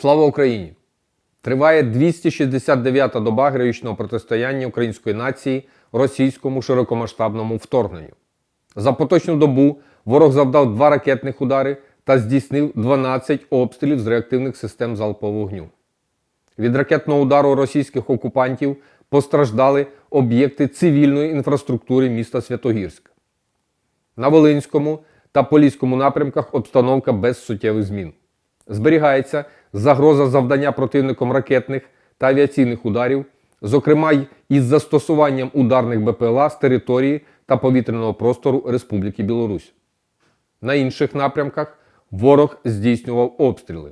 Слава Україні! Триває 269-та доба героїчного протистояння української нації російському широкомасштабному вторгненню. За поточну добу ворог завдав два ракетних удари та здійснив 12 обстрілів з реактивних систем залпового вогню. Від ракетного удару російських окупантів постраждали об'єкти цивільної інфраструктури міста Святогірськ. На Волинському та Поліському напрямках обстановка без суттєвих змін. Зберігається загроза завдання противником ракетних та авіаційних ударів, зокрема й із застосуванням ударних БПЛА з території та повітряного простору Республіки Білорусь. На інших напрямках ворог здійснював обстріли.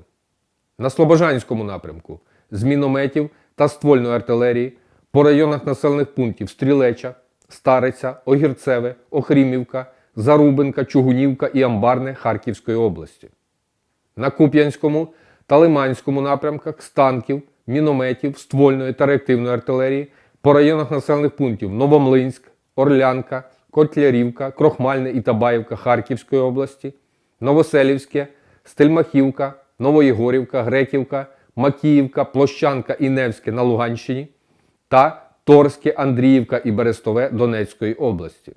На Слобожанському напрямку з мінометів та ствольної артилерії по районах населених пунктів Стрілеча, Стариця, Огірцеве, Охрімівка, Зарубинка, Чугунівка і Амбарне Харківської області. На Куп'янському та Лиманському напрямках з танків, мінометів, ствольної та реактивної артилерії по районах населених пунктів Новомлинськ, Орлянка, Котлярівка, Крохмальне і Табаївка Харківської області, Новоселівське, Стельмахівка, Новоєгорівка, Греківка, Макіївка, Площанка і Невське на Луганщині та Торське, Андріївка і Берестове Донецької області.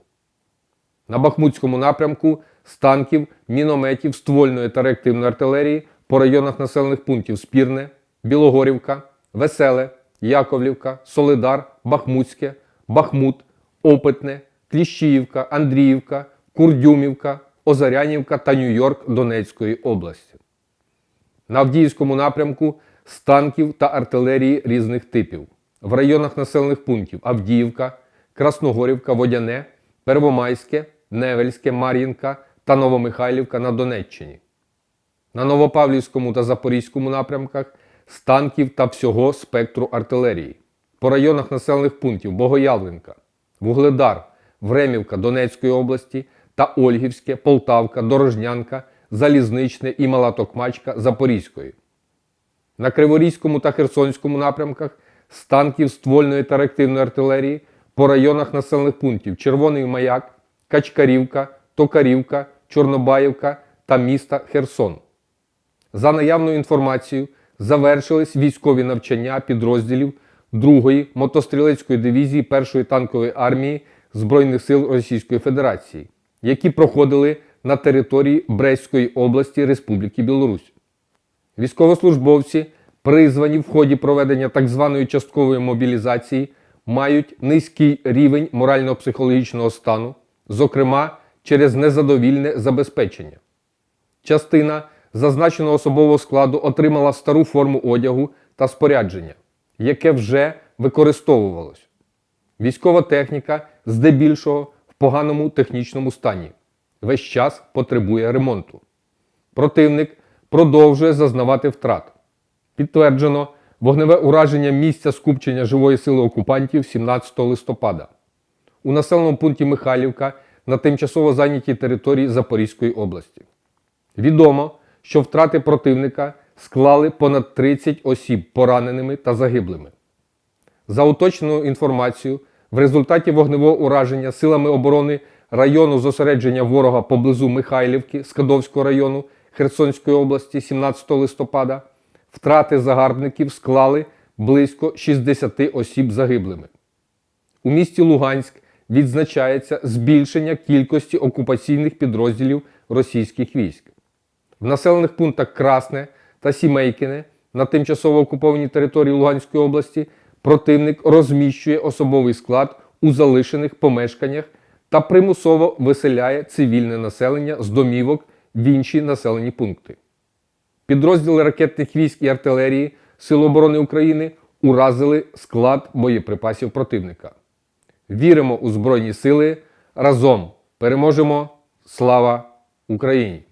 На Бахмутському напрямку з танків, мінометів, ствольної та реактивної артилерії по районах населених пунктів Спірне, Білогорівка, Веселе, Яковлівка, Солидар, Бахмутське, Бахмут, Опитне, Кліщіївка, Андріївка, Курдюмівка, Озарянівка та Нью-Йорк Донецької області. На Авдіївському напрямку з танків та артилерії різних типів. В районах населених пунктів Авдіївка, Красногорівка, Водяне, Первомайське, Невельське, Мар'їнка та Новомихайлівка на Донеччині. На Новопавлівському та Запорізькому напрямках з танків та всього спектру артилерії. По районах населених пунктів Богоявленка, Вугледар, Времівка Донецької області та Ольгівське, Полтавка, Дорожнянка, Залізничне і Мала Токмачка Запорізької. На Криворізькому та Херсонському напрямках з танків ствольної та реактивної артилерії по районах населених пунктів Червоний Маяк, Качкарівка, Токарівка, Чорнобаївка та міста Херсон. За наявною інформацією, завершились військові навчання підрозділів 2-ї мотострілецької дивізії 1-ї танкової армії Збройних сил Російської Федерації, які проходили на території Брестської області Республіки Білорусь. Військовослужбовці, призвані в ході проведення так званої часткової мобілізації, мають низький рівень морально-психологічного стану, зокрема через незадовільне забезпечення. Частина зазначеного особового складу отримала стару форму одягу та спорядження, яке вже використовувалось. Військова техніка здебільшого в поганому технічному стані. Весь час потребує ремонту. Противник продовжує зазнавати втрат. Підтверджено вогневе ураження місця скупчення живої сили окупантів 17 листопада у населеному пункті Михайлівка на тимчасово зайнятій території Запорізької області. Відомо, що втрати противника склали понад 30 осіб пораненими та загиблими. За уточненою інформацією, в результаті вогневого ураження силами оборони району зосередження ворога поблизу Михайлівки Скадовського району Херсонської області 17 листопада втрати загарбників склали близько 60 осіб загиблими. У місті Луганськ відзначається збільшення кількості окупаційних підрозділів російських військ. В населених пунктах Красне та Сімейкине на тимчасово окупованій території Луганської області противник розміщує особовий склад у залишених помешканнях та примусово виселяє цивільне населення з домівок в інші населені пункти. Підрозділи ракетних військ і артилерії Сил оборони України уразили склад боєприпасів противника. Віримо у Збройні Сили. Разом переможемо! Слава Україні!